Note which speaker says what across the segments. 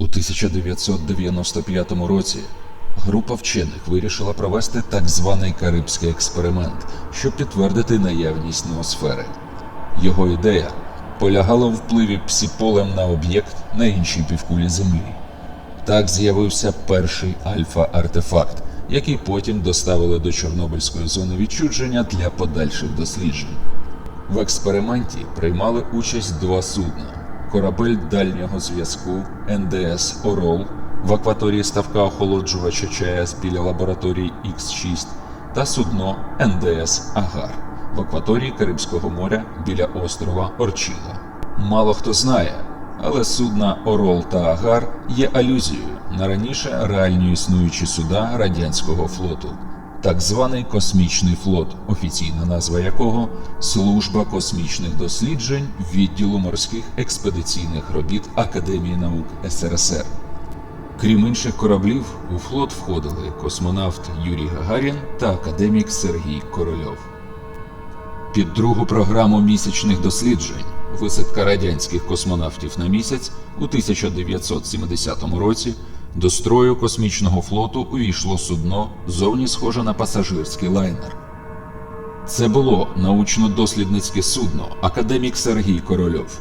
Speaker 1: У 1995 році група вчених вирішила провести так званий Карибський експеримент, щоб підтвердити наявність ноосфери. Його ідея полягала в впливі псіполем на об'єкт на іншій півкулі Землі. Так з'явився перший альфа-артефакт, який потім доставили до Чорнобильської зони відчудження для подальших досліджень. В експерименті приймали участь два судна: корабель дальнього зв'язку НДС Орол в акваторії ставка охолоджувача ЧАЕС біля лабораторії Х6 та судно НДС Агар в акваторії Карибського моря біля острова Орчіла. Мало хто знає, але судна Орол та Агар є алюзією на раніше реально існуючі суда радянського флоту так званий космічний флот, офіційна назва якого Служба космічних досліджень відділу морських експедиційних робіт Академії наук СРСР. Крім інших кораблів, у флот входили космонавт Юрій Гагарін та академік Сергій Корольов. Під другу програму місячних досліджень висадка радянських космонавтів на місяць у 1970 році до строю космічного флоту увійшло судно, зовні схоже на пасажирський лайнер. Це було научно-дослідницьке судно Академік Сергій Корольов.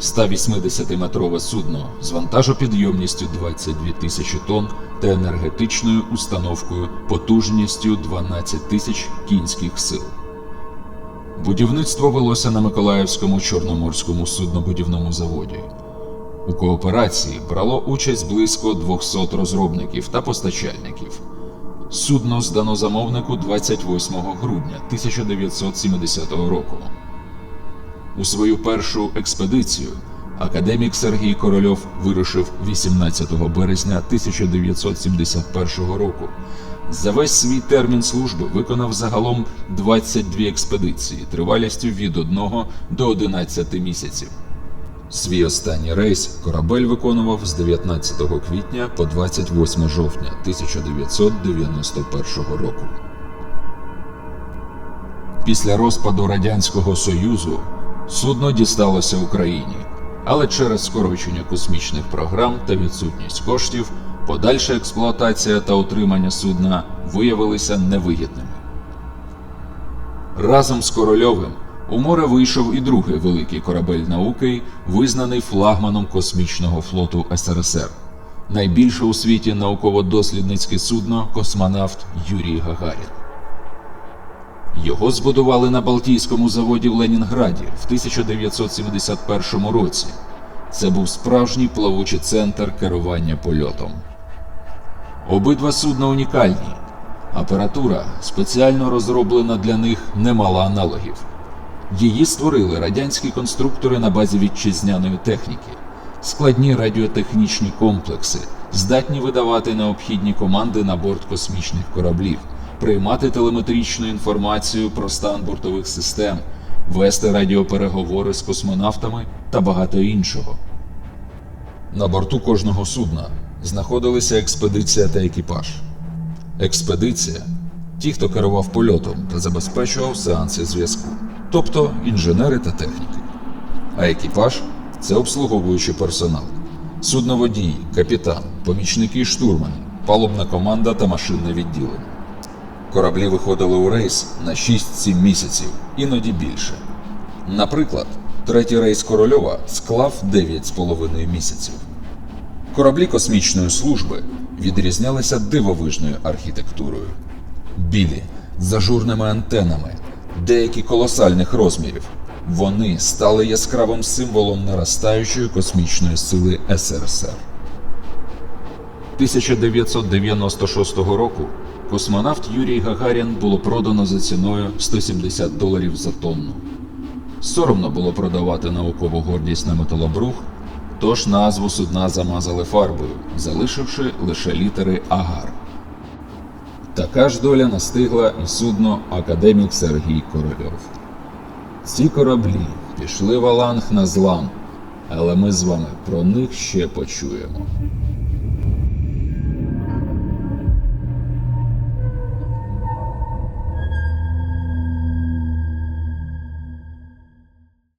Speaker 1: 180-метрове судно з вантажопідйомністю 22 тисячі тонн та енергетичною установкою потужністю 12 тисяч кінських сил. Будівництво велося на Миколаївському чорноморському суднобудівному заводі. У кооперації брало участь близько 200 розробників та постачальників. Судно здано замовнику 28 грудня 1970 року. У свою першу експедицію академік Сергій Корольов вирушив 18 березня 1971 року. За весь свій термін служби виконав загалом 22 експедиції тривалістю від 1 до 11 місяців. Свій останній рейс корабель виконував з 19 квітня по 28 жовтня 1991 року. Після розпаду Радянського Союзу судно дісталося Україні, але через скорочення космічних програм та відсутність коштів подальша експлуатація та утримання судна виявилися невигідними. Разом з Корольовим у море вийшов і другий великий корабель науки, визнаний флагманом космічного флоту СРСР. Найбільше у світі науково-дослідницьке судно космонавт Юрій Гагарін. Його збудували на Балтійському заводі в Ленінграді в 1971 році. Це був справжній плавучий центр керування польотом. Обидва судна унікальні. Апаратура спеціально розроблена для них немало аналогів. Її створили радянські конструктори на базі вітчизняної техніки, складні радіотехнічні комплекси, здатні видавати необхідні команди на борт космічних кораблів, приймати телеметричну інформацію про стан бортових систем, вести радіопереговори з космонавтами та багато іншого. На борту кожного судна знаходилися експедиція та екіпаж. Експедиція ті, хто керував польотом та забезпечував сеанси зв'язку, тобто інженери та техніки. А екіпаж це обслуговуючий персонал, судноводії, капітан, помічники штурмани, палубна команда та машинне відділення. Кораблі виходили у рейс на 6-7 місяців, іноді більше. Наприклад, третій рейс Корольова склав 9,5 місяців. Кораблі космічної служби відрізнялися дивовижною архітектурою. Білі, з ажурними антенами, деякі колосальних розмірів. Вони стали яскравим символом наростаючої космічної сили СРСР. 1996 року космонавт Юрій Гагарін було продано за ціною 170 доларів за тонну. Соромно було продавати наукову гордість на металобрух, тож назву судна замазали фарбою, залишивши лише літери Агар. Така ж доля настигла і судно академік Сергій Корольов. Ці кораблі пішли в Аланг на злам, але ми з вами про них ще почуємо.